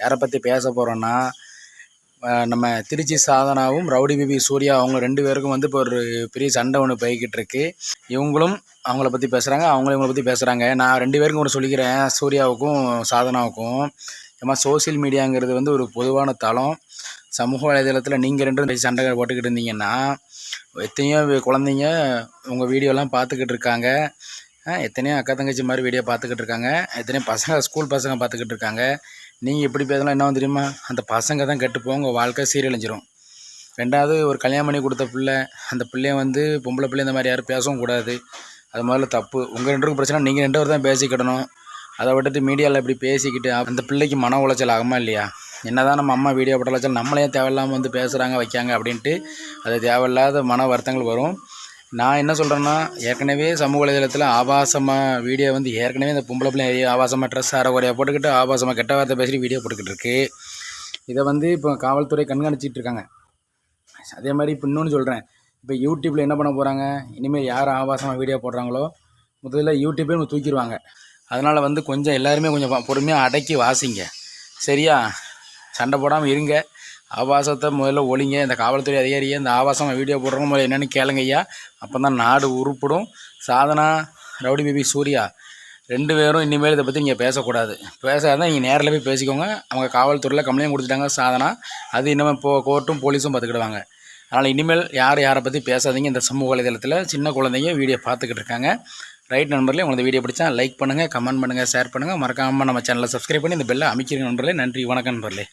யாரை பற்றி பேச போகிறோன்னா நம்ம திருச்சி சாதனாவும் ரவுடி பிபி சூர்யா அவங்க ரெண்டு பேருக்கும் வந்து இப்போ ஒரு பெரிய சண்டை ஒன்று போய்கிட்டு இருக்கு. இவங்களும் அவங்கள பற்றி பேசுகிறாங்க அவங்களும் இவங்கள பற்றி பேசுகிறாங்க நான் ரெண்டு பேருக்கும் ஒன்று சொல்லிக்கிறேன் சூர்யாவுக்கும் சாதனாவுக்கும். ஏமா சோஷியல் மீடியாங்கிறது வந்து ஒரு பொதுவான தளம். சமூக வலைதளத்தில் நீங்கள் ரெண்டும் பேசி சண்டை போட்டுக்கிட்டு இருந்தீங்கன்னா எத்தனையோ குழந்தைங்க உங்கள் வீடியோலாம் பார்த்துக்கிட்டு இருக்காங்க. எத்தனையோ அக்கா தங்கச்சி மாதிரி வீடியோ பார்த்துக்கிட்டு இருக்காங்க. எத்தனையோ பசங்க ஸ்கூல் பசங்க பார்த்துக்கிட்டு இருக்காங்க. நீங்கள் இப்படி பேசலாம் என்ன தெரியுமா? அந்த பசங்க தான் கெட்டுப்போம் உங்கள் வாழ்க்கை சீரழிஞ்சிரும். ரெண்டாவது ஒரு கல்யாணம் பண்ணி கொடுத்த பிள்ளை அந்த பிள்ளைய வந்து பொம்பளை பிள்ளை இந்த மாதிரி யாரும் பேசவும் கூடாது. அது முதல்ல தப்பு. உங்கள் ரெண்டுக்கும் பிரச்சனை. நீங்கள் ரெண்டு பேர் தான் பேசிக்கிடணும் அதை விட்டுட்டு மீடியாவில் இப்படி பேசிக்கிட்டு அந்த பிள்ளைக்கு மன உளைச்சல் ஆகுமா இல்லையா? என்னதான் நம்ம அம்மா வீடியோ போட்டாலும் நம்மளே தேவையில்லாமல் வந்து பேசுகிறாங்க வைக்காங்க அப்படின்ட்டு அது தேவையில்லாத மன வருத்தங்கள் வரும். நான் என்ன சொல்கிறேன்னா ஏற்கனவே சமூக வலைதளத்தில் ஆபாசமாக வீடியோ வந்து ஏற்கனவே இந்த பொம்பளை பிள்ளை ஆபாசமாக ட்ரெஸ் அரைக்குறையாக போட்டுக்கிட்டு ஆபாசமாக கெட்ட வார்த்தை பேசி வீடியோ போட்டுக்கிட்டு இருக்கு. இதை வந்து இப்போ காவல்துறை கண்காணிச்சிட்டு இருக்காங்க. அதே மாதிரி இப்போ இன்னொன்று சொல்கிறேன் இப்போ யூடியூப்பில் என்ன பண்ண போகிறாங்க இனிமேல் யார் ஆபாசமாக வீடியோ போடுறாங்களோ முதல்ல யூடியூப்பே தூக்கிடுவாங்க. அதனால் வந்து கொஞ்சம் எல்லாருமே கொஞ்சம் பொறுமையாக அடக்கி வாசிங்க. சரியா? சண்டை போடாமல் இருங்க. ஆபாசத்தை முதல்ல ஒழிங்க இந்த காவல்துறை அதிகாரியை இந்த ஆபாசம் வீடியோ போடுறவங்க முதல்ல என்னென்னு கேளுங்க ஐயா. அப்போ தான் நாடு உருப்படும். சாதனா ரவுடி பேபி சூர்யா ரெண்டு பேரும் இனிமேல் இதை பற்றி நீங்கள் பேசக்கூடாது. பேசாதான் நீங்கள் நேரில் போய் பேசிக்கோங்க. அவங்க காவல்துறையில் கம்ப்ளைண்ட் கொடுத்துட்டாங்க சாதனா. அது இன்னமும் இப்போ கோர்ட்டும் போலீஸும் பார்த்துக்கிடுவாங்க அதனால் இனிமேல் யார் யாரை பற்றி பேசாதீங்க. இந்த சமூக வலைதளத்தில் சின்ன குழந்தைங்க வீடியோ பார்த்துக்கிட்டு இருக்காங்க. ரைட் நண்பர்களே உங்களுக்கு வீடியோ பிடிச்சா லைக் பண்ணுங்கள் கமெண்ட் பண்ணுங்கள் ஷேர் பண்ணுங்கள் மறக்காமல் நம்ம சேனலை சப்ஸ்கிரைப் பண்ணி இந்த பெல்லை அமைக்கிறீங்க நண்பர்களே. நன்றி வணக்கம் நண்பர்களே.